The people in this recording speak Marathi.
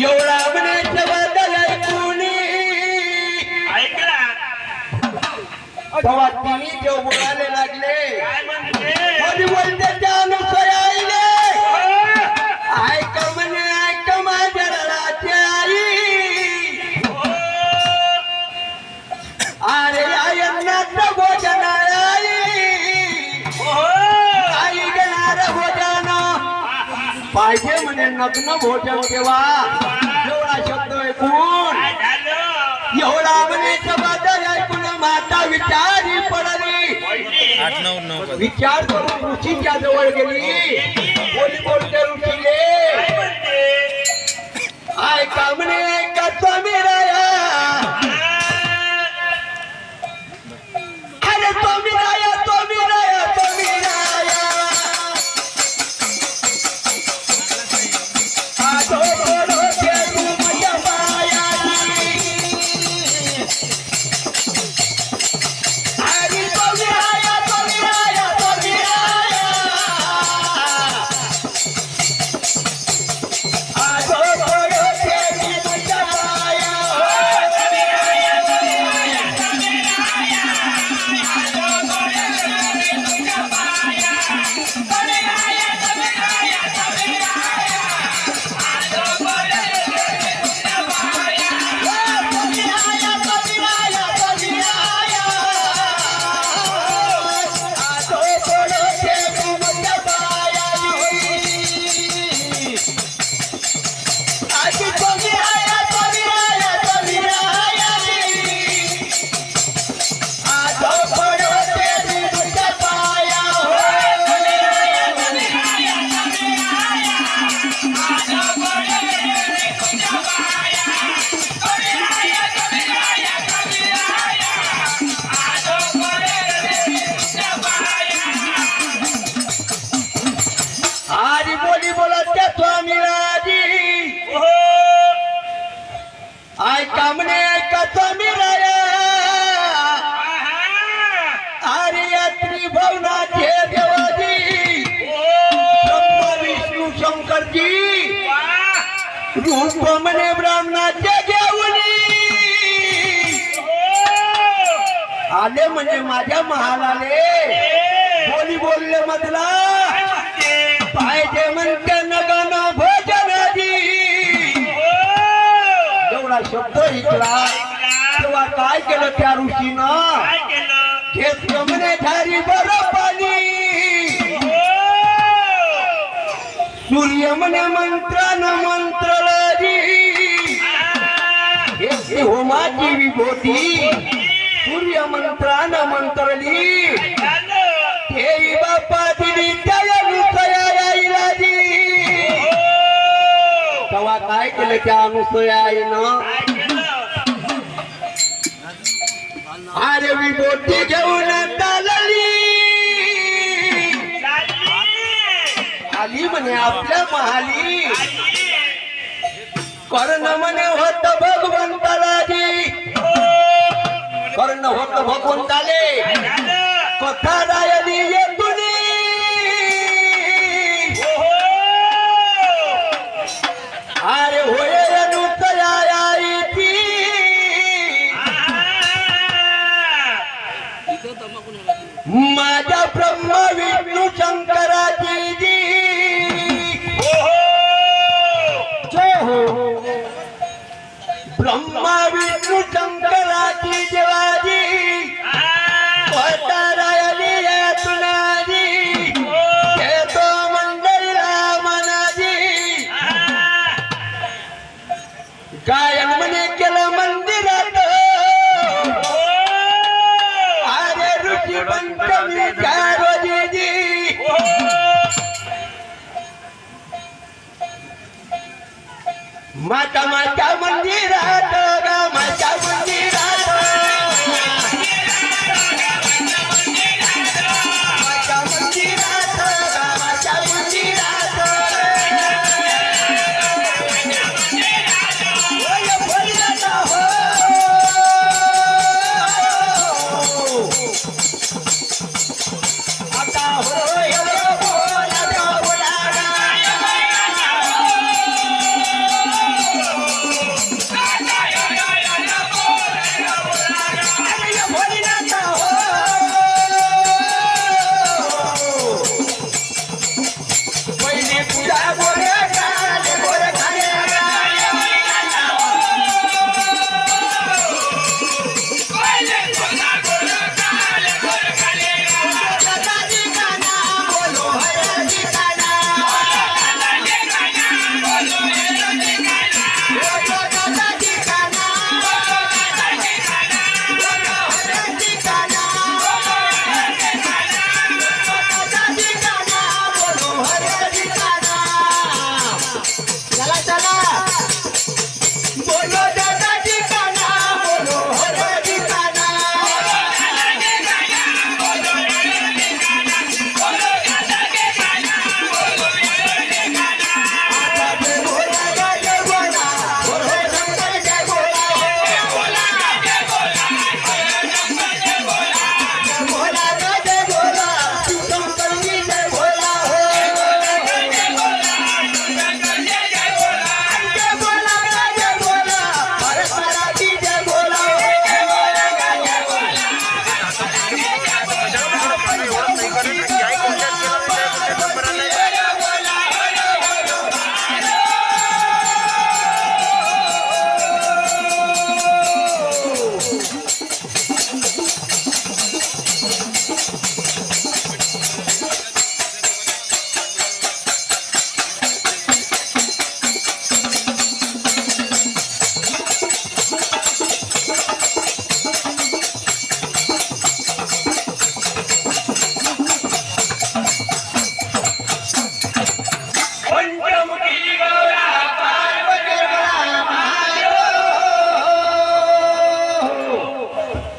एवढा म्हणायचं बदल ऐकूनी ऐकला तेव्हा तिन्ही देव बोलायला लागले. कोणी बोलते त्या अनुसयाईले पाहिजे म्हणे नग्न भोजन तेव्हा एवढा शब्द ऐकून एवढा म्हणे बदल ऐकून माता विचारी पडली. विचार करून ऋषीच्या जवळ गेली. बोली बोलते ऋषीले? ऐका स्वामी राया अरे वा. रूप म्हणे आले म्हणजे माझ्या महालाले. ए, बोली बोलले मधला. पाहिजे म्हणते नगन भोजनाजी एवढा शब्द ऐकला. तेव्हा काय केलं त्या ऋषीनं? काय केलं घेत झारी बरं पाणी सूर्य म्हणे मंत्रान मंत्रलाजी होमाची विभूती. सूर्य मंत्रान मंत्रली. हे बापा दिली त्या अनुसयाईलाजी तेव्हा काय केलं त्या अनुसयाईनं काय केलं अरे विभूती घेऊन चालली. आली म्हणे आपल्या महाली. कर्ण म्हणे होत कर्ण होत भगवंताले झालं. कथा माता माता मंदिरात